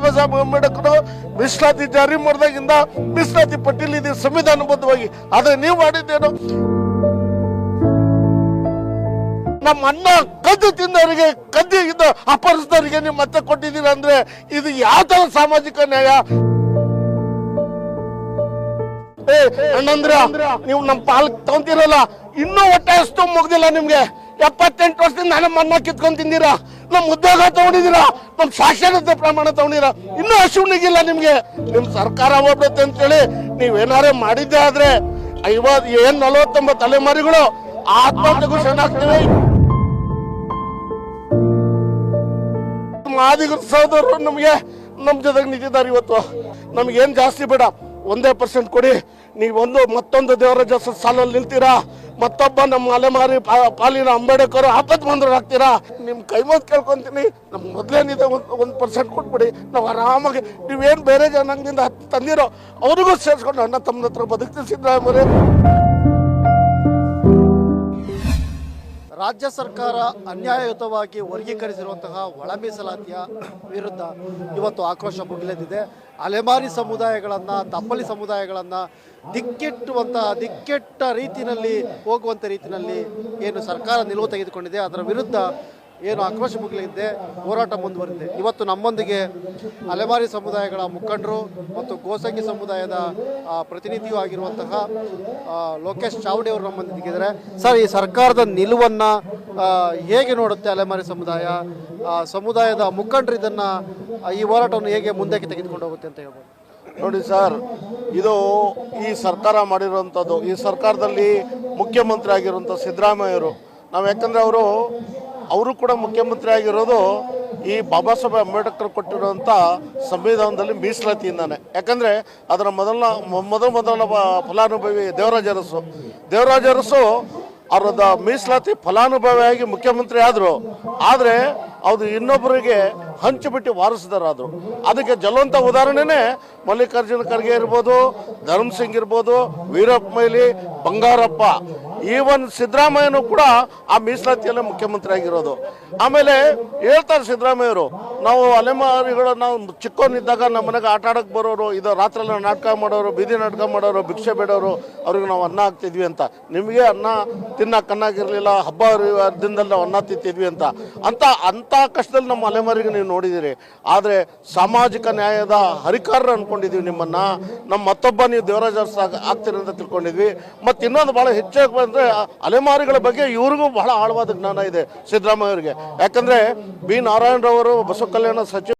ಬಾಬಾ ಸಾಹೇಬ್ ಅಂಬೇಡ್ಕರ್ ಮೀಸಲಾತಿ ಜಾರಿ ಮಾಡಿದಾಗಿಂದ ಮೀಸಲಾತಿ ಪಟ್ಟಿಲಿ ಇದೆ ಸಂವಿಧಾನಬದ್ಧವಾಗಿ ಆದ್ರೆ ನೀವು ಮಾಡಿದ್ದೇನು? ನಮ್ಮ ಅನ್ನ ಕದ್ದು ತಿಂದವರಿಗೆ ಕದ್ದು ಇದ್ದ ಅಪರಿಸಿದವರಿಗೆ ನೀವು ಮತ್ತೆ ಕೊಟ್ಟಿದ್ದೀರ ಅಂದ್ರೆ ಇದು ಯಾವ ತರ ಸಾಮಾಜಿಕ ನ್ಯಾಯ? ಅಣ್ಣಂದ್ರ, ನೀವು ನಮ್ಮ ಪಾಲ್ ತಗೊಂತಿರಲ್ಲ, ಇನ್ನೂ ಒಟ್ಟಾಯಿಸ್ತು ಮುಗ್ದಿಲ್ಲ ನಿಮ್ಗೆ. ಎಪ್ಪತ್ತೆಂಟು ವರ್ಷದಿಂದ ನಮ್ಮ ಅನ್ನ ಕಿತ್ಕೊಂಡ್ ತಿಂದಿರಾ? ನಮ್ ಉದ್ಯೋಗ ತಗೊಂಡಿದ್ದೀರಾ? ನಮ್ ಸಾಕ್ಷರತೆ ಪ್ರಮಾಣ ತಗೊಂಡಿರಾ ಇನ್ನೂ ಅಶುಣಿಗಿಲ್ಲ ನಿಮ್ಗೆ. ನಿಮ್ ಸರ್ಕಾರ ಹೋಗ್ಬೇಕು ಅಂತೇಳಿ ನೀವೇನಾರೇ ಮಾಡಿದ್ದೆ ಆದ್ರೆ ಐವತ್, ಏನ್ ನಲವತ್ತೊಂಬತ್ತು ತಲೆಮಾರಿಗಳು ಆತ್ಮಹತ್ಯೆಗೂ ಶರಣಾಗ್ತವೆ. ಮಾದಿಗರ ಸಹೋದರರು ನಮಗೆ ನಮ್ಮ ಜೊತೆಗೆ ನಿಂತಿದ್ದಾರೆ ಇವತ್ತು. ನಮ್ಗೇನು ಜಾಸ್ತಿ ಬೇಡ. ಒಂದೇ ಪರ್ಸೆಂಟ್ ಕೊಡಿ. ನೀವೊಂದು ಮತ್ತೊಂದು ದೇವರಾಜ ಸಾಲಲ್ಲಿ ನಿಲ್ತೀರಾ ಮತ್ತೊಬ್ಬ ನಮ್ಮ ಅಲೆಮಾರಿ ಪಾಲಿನ ಅಂಬೇಡ್ಕರ್ ಆಪತ್ ಬಂದ್ರು ಹಾಕ್ತೀರಾ ನಿಮ್ಮ ಕೈ ಮುಗ್ದು ಕೇಳ್ಕೊಂತೀನಿ. ನಮ್ಗೆ ಮೊದಲೇನಿದೆ ಒಂದು ಪರ್ಸೆಂಟ್ ಕೊಟ್ಬಿಡಿ. ನಾವು ಆರಾಮಾಗಿ, ನೀವೇನು ಬೇರೆ ಜನಾಂಗದಿಂದ ತಂದಿರೋ, ಅವ್ರಿಗೂ ಸೇರಿಸ್ಕೊಂಡು ಅಣ್ಣ ತಮ್ಮ ಹತ್ರ ಬದುಕ್ತಿ ರಾಜ್ಯ ಸರ್ಕಾರ ಅನ್ಯಾಯಯುತವಾಗಿ ವರ್ಗೀಕರಿಸಿರುವಂತಹ ಒಳ ಮೀಸಲಾತಿಯ ವಿರುದ್ಧ ಇವತ್ತು ಆಕ್ರೋಶ ಮುಗಿಲೆದಿದೆ ಅಲೆಮಾರಿ ಸಮುದಾಯಗಳನ್ನು, ತಪ್ಪಲಿ ಸಮುದಾಯಗಳನ್ನು ದಿಕ್ಕೆಟ್ಟುವಂಥ ದಿಕ್ಕೆಟ್ಟ ರೀತಿಯಲ್ಲಿ ಹೋಗುವಂಥ ರೀತಿಯಲ್ಲಿ ಏನು ಸರ್ಕಾರ ನಿಲುವು ತೆಗೆದುಕೊಂಡಿದೆ. ಅದರ ವಿರುದ್ಧ ಏನು ಆಕ್ರೋಶ ಮುಗಿಲಿದ್ದೆ, ಹೋರಾಟ ಮುಂದುವರಿದೆ ಇವತ್ತು ನಮ್ಮೊಂದಿಗೆ ಅಲೆಮಾರಿ ಸಮುದಾಯಗಳ ಮುಖಂಡರು ಮತ್ತು ಗೋಸಂಗಿ ಸಮುದಾಯದ ಪ್ರತಿನಿಧಿಯೂ ಆಗಿರುವಂತಹ ಲೋಕೇಶ್ ಚಾವಡಿ ಅವರು ನಮ್ಮೊಂದಿಗಿದ್ದಾರೆ ಸರ್, ಈ ಸರ್ಕಾರದ ನಿಲುವನ್ನು ಹೇಗೆ ನೋಡುತ್ತೆ ಅಲೆಮಾರಿ ಸಮುದಾಯ? ಸಮುದಾಯದ ಮುಖಂಡರು ಇದನ್ನು, ಈ ಹೋರಾಟವನ್ನು ಹೇಗೆ ಮುಂದಕ್ಕೆ ತೆಗೆದುಕೊಂಡು ಹೋಗುತ್ತೆ ಅಂತ ಹೇಳ್ಬೋದು. ನೋಡಿ ಸರ್, ಇದು ಈ ಸರ್ಕಾರ ಮಾಡಿರುವಂಥದ್ದು, ಈ ಸರ್ಕಾರದಲ್ಲಿ ಮುಖ್ಯಮಂತ್ರಿ ಆಗಿರುವಂಥ ಸಿದ್ದರಾಮಯ್ಯರು ನಾವು ಯಾಕಂದರೆ ಅವರು ಅವರು ಕೂಡ ಮುಖ್ಯಮಂತ್ರಿ ಆಗಿರೋದು ಈ ಬಾಬಾ ಸಾಹೇಬ್ ಅಂಬೇಡ್ಕರ್ ಕೊಟ್ಟಿರುವಂಥ ಸಂವಿಧಾನದಲ್ಲಿ ಮೀಸಲಾತಿಯಿಂದಾನೆ. ಯಾಕಂದರೆ ಅದರ ಮೊದಲ ಮೊದಲ ಮೊದಲ ಫಲಾನುಭವಿ ದೇವರಾಜ ಅರಸು. ದೇವರಾಜ ಅರಸು ಅವರದ ಮೀಸಲಾತಿ ಫಲಾನುಭವಿಯಾಗಿ ಮುಖ್ಯಮಂತ್ರಿ ಆದರು. ಆದರೆ ಅದು ಇನ್ನೊಬ್ಬರಿಗೆ ಹಂಚಿಬಿಟ್ಟು ವಾರಿಸಿದಾರಾದರು. ಅದಕ್ಕೆ ಜಲವಂತ ಉದಾಹರಣೆನೇ ಮಲ್ಲಿಕಾರ್ಜುನ ಖರ್ಗೆ ಇರ್ಬೋದು, ಧರ್ಮ್ ಸಿಂಗ್ ಇರ್ಬೋದು, ವೀರಪ್ಪ ಮೈಲಿ ಬಂಗಾರಪ್ಪ. ಈವನ್ ಸಿದ್ದರಾಮಯ್ಯನೂ ಕೂಡ ಆ ಮೀಸಲಾತಿಯಲ್ಲೇ ಮುಖ್ಯಮಂತ್ರಿ ಆಗಿರೋದು ಆಮೇಲೆ ಹೇಳ್ತಾರೆ ಸಿದ್ದರಾಮಯ್ಯರು ನಾವು ಅಲೆಮಾರಿಗಳು, ನಾವು ಚಿಕ್ಕವನಿದ್ದಾಗ ನಮ್ಮ ಮನೆಗೆ ಆಟ ಆಡೋಕ್ಕೆ ಬರೋರು, ಇದು ರಾತ್ರೆಲ್ಲ ನಾಟಕ ಮಾಡೋರು, ಬೀದಿ ನಾಟಕ ಮಾಡೋರು, ಭಿಕ್ಷೆ ಬೇಡೋರು, ಅವ್ರಿಗೆ ನಾವು ಅನ್ನ ಹಾಕ್ತಿದ್ವಿ ಅಂತ. ನಿಮಗೆ ಅನ್ನ ತಿನ್ನಕ್ಕೆ ಅನ್ನಾಗಿರಲಿಲ್ಲ ಹಬ್ಬ ದಿನದಲ್ಲಿ ನಾವು ಅನ್ನ ತಿಂತಿದ್ವಿ ಅಂತ. ಅಂತ ಅಂಥ ಕಷ್ಟದಲ್ಲಿ ನಮ್ಮ ಅಲೆಮಾರಿಗೆ ನೀವು ನೋಡಿದ್ದೀರಿ ಆದರೆ ಸಾಮಾಜಿಕ ನ್ಯಾಯದ ಹರಿಕಾರರು ಅಂದ್ಕೊಂಡಿದ್ದೀವಿ ನಿಮ್ಮನ್ನು. ನಮ್ಮ ಮತ್ತೊಬ್ಬ ನೀವು ದೇವರಾಜ್ ಆಗ್ತೀರಿ ಅಂತ ತಿಳ್ಕೊಂಡಿದ್ವಿ. ಮತ್ತು ಇನ್ನೊಂದು ಭಾಳ ಹೆಚ್ಚಾಗಿ ಬಂದರೆ, ಅಲೆಮಾರಿಗಳ ಬಗ್ಗೆ ಇವ್ರಿಗೂ ಬಹಳ ಆಳವಾದ ಜ್ಞಾನ ಇದೆ ಸಿದ್ದರಾಮಯ್ಯ ಅವರಿಗೆ ಯಾಕಂದರೆ ಬಿ. ನಾರಾಯಣರವರು ಬಸವ ਲੋਕਲ ਇਹਨਾਂ ਸੱਚ